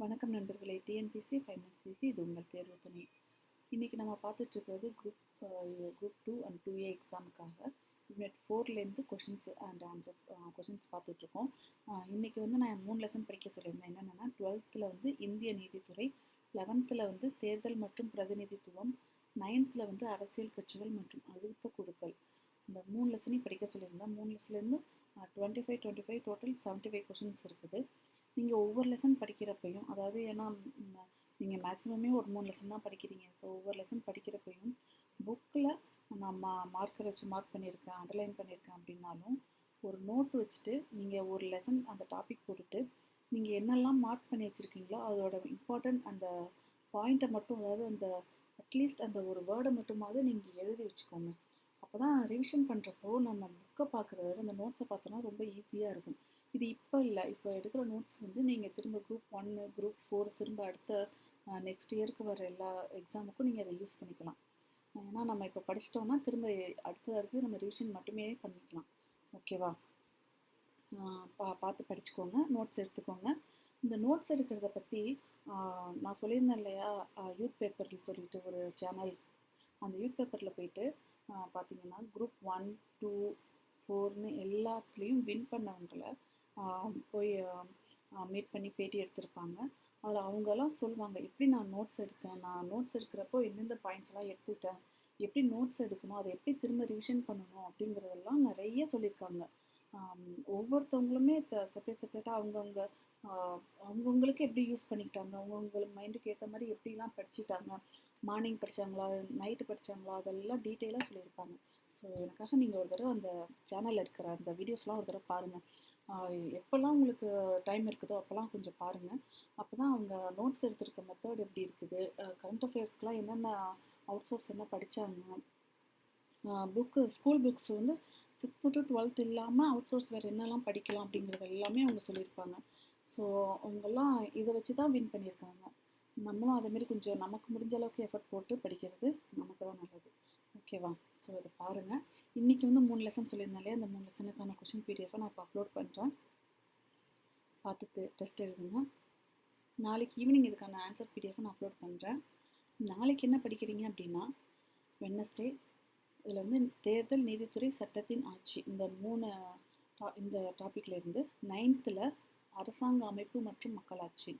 வணக்கம் நண்பர்களே. TNPSC final CC இது உங்கள் தேர்வு துணை. இன்றைக்கி நம்ம பார்த்துட்ருக்கிறது group group two and two A எக்ஸாமுக்காக unit ஃபோர்லேருந்து கொஷின்ஸ் அண்ட் ஆன்சர்ஸ் கொஷின்ஸ் பார்த்துட்ருக்கோம் இன்றைக்கி வந்து நான் மூணு லெசன் படிக்க சொல்லியிருந்தேன். என்னென்னா டுவெல்த்தில் வந்து இந்திய நீதித்துறை லெவன்த்தில் வந்து தேர்தல் மற்றும் பிரதிநிதித்துவம் நைன்த்தில் வந்து அரசியல் கட்சிகள் மற்றும் அழுத்த குழுக்கள். இந்த மூணு லெசனையும் படிக்க சொல்லியிருந்தேன். மூணு லெசன்லேருந்து twenty five twenty five total seventy five questions இருக்குது. நீங்கள் ஒவ்வொரு லெசன் படிக்கிறப்பையும் அதாவது ஏன்னா நீங்கள் மேக்ஸிமமே ஒரு மூணு லெசன் தான் படிக்கிறீங்க. ஸோ ஒவ்வொரு லெசன் படிக்கிறப்பையும் புக்கில் நான் மா மார்க்கர் வச்சு மார்க் பண்ணியிருக்கேன் அண்டர்லைன் பண்ணியிருக்கேன் அப்படின்னாலும் ஒரு நோட் வச்சுட்டு நீங்கள் ஒரு லெசன் அந்த டாபிக் போட்டுட்டு நீங்கள் என்னெல்லாம் மார்க் பண்ணி வச்சுருக்கீங்களோ அதோட இம்பார்ட்டன்ட் அந்த பாயிண்ட்டை மட்டும் அதாவது அந்த அட்லீஸ்ட் அந்த ஒரு வேர்டை மட்டுமாவது நீங்கள் எழுதி வச்சுக்கோங்க. அப்போ தான் ரிவிஷன் பண்ணுறப்போ நம்ம புக்கை பார்க்குறத விட அந்த நோட்ஸை பார்த்தோன்னா ரொம்ப ஈஸியாக இருக்கும். இது இப்போ இல்லை. இப்போ எடுக்கிற நோட்ஸ் வந்து நீங்கள் திரும்ப குரூப் ஒன்று குரூப் ஃபோர் திரும்ப அடுத்த நெக்ஸ்ட் இயருக்கு வர எல்லா எக்ஸாமுக்கும் நீங்கள் அதை யூஸ் பண்ணிக்கலாம். ஏன்னா நம்ம இப்போ படிச்சிட்டோம்னா திரும்ப அடுத்து அடுத்து நம்ம ரிவிஷன் மட்டுமே பண்ணிக்கலாம். ஓகேவா பா பார்த்து படிச்சுக்கோங்க. நோட்ஸ் எடுத்துக்கோங்க. இந்த நோட்ஸ் எடுக்கிறத பற்றி நான் சொல்லியிருந்தேன் இல்லையா? யூத் பேப்பர்னு சொல்லிட்டு ஒரு சேனல் அந்த யூத் பேப்பரில் போயிட்டு பார்த்தீங்கன்னா குரூப் ஒன் டூ ஃபோர்னு எல்லாத்துலேயும் வின் பண்ணவங்களை போய் மீட் பண்ணி பேட்டி எடுத்திருப்பாங்க. அதில் அவங்கெல்லாம் சொல்லுவாங்க எப்படி நான் நோட்ஸ் எடுத்தேன்? நான் நோட்ஸ் எடுக்கிறப்போ எந்தெந்த பாயிண்ட்ஸ்லாம் எடுத்துக்கிட்டேன் எப்படி நோட்ஸ் எடுக்கணும்? அதை எப்படி திரும்ப ரிவிஷன் பண்ணணும்? அப்படிங்கிறதெல்லாம் நிறைய சொல்லியிருக்காங்க. ஒவ்வொருத்தவங்களுமே செப்பரேட் செப்பரேட்டாக அவங்கவுங்க அவங்கவுங்களுக்கு எப்படி யூஸ் பண்ணிக்கிட்டாங்க? அவங்கவுங்களுக்கு மைண்டுக்கு ஏற்ற மாதிரி எப்படிலாம் படிச்சுட்டாங்க? மார்னிங் படித்தாங்களா நைட்டு படித்தாங்களா அதெல்லாம் டீட்டெயிலாக சொல்லியிருப்பாங்க. ஸோ எனக்காக நீங்கள் ஒரு தடவை அந்த சேனலில் இருக்கிற அந்த வீடியோஸ்லாம் ஒரு தடவை பாருங்கள் எப்போல்லாம் உங்களுக்கு டைம் இருக்குதோ அப்போல்லாம் கொஞ்சம் பாருங்கள் அப்போ தான் அவங்க நோட்ஸ் எடுத்திருக்க மெத்தட் எப்படி இருக்குது? கரண்ட் அஃபேர்ஸ்க்கெலாம் என்னென்ன அவுட் சோர்ஸ் என்ன படித்தாங்க புக்கு ஸ்கூல் புக்ஸ் வந்து சிக்ஸ்த்து டு டுவெல்த் இல்லாமல் அவுட் சோர்ஸ் வேறு என்னெல்லாம் படிக்கலாம் அப்படிங்கிறது எல்லாமே அவங்க சொல்லியிருப்பாங்க. ஸோ அவங்கெல்லாம் இதை வச்சு தான் வின் பண்ணியிருக்காங்க. நம்மளும் அதேமாரி கொஞ்சம் நமக்கு முடிஞ்ச அளவுக்கு எஃபர்ட் போட்டு படிக்கிறது நமக்கு தான் நல்லது. ஓகேவா ஸோ அதை பாருங்கள் இன்றைக்கி வந்து மூணு லெசன் சொல்லியிருந்தாலே அந்த மூணு லெசனுக்கான கொஷின் பிடிஎஃபை நான் இப்போ அப்லோட் பண்ணுறேன் பார்த்துட்டு டெஸ்ட் எழுதுங்க. நாளைக்கு ஈவினிங் இதுக்கான ஆன்சர் பிடிஎஃபை நான் அப்லோட் பண்ணுறேன் நாளைக்கு என்ன படிக்கிறீங்க அப்படின்னா வெட்னஸ்டே இதில் வந்து தேர்தல் நீதித்துறை சட்டத்தின் ஆட்சி இந்த மூணு டா இந்த டாப்பிக்லேருந்து நைன்த்தில் அரசாங்க அமைப்பு மற்றும் மக்களாட்சி.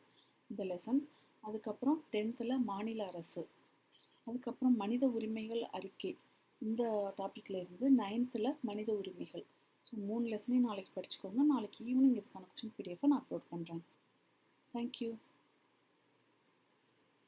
இந்த லெசன் அதுக்கப்புறம் டென்த்தில் மாநில அரசு. அதுக்கப்புறம் மனித உரிமைகள் அறிக்கை. இந்த டாப்பிக்கில் இருந்து நைன்த்தில் மனித உரிமைகள். ஸோ மூணு லெசனையும் நாளைக்கு படிச்சுக்கோங்க. நாளைக்கு ஈவினிங் இதுக்கான கொஷின் பிடிஎஃபை நான் அப்லோட் பண்ணுறேன் தேங்க்யூ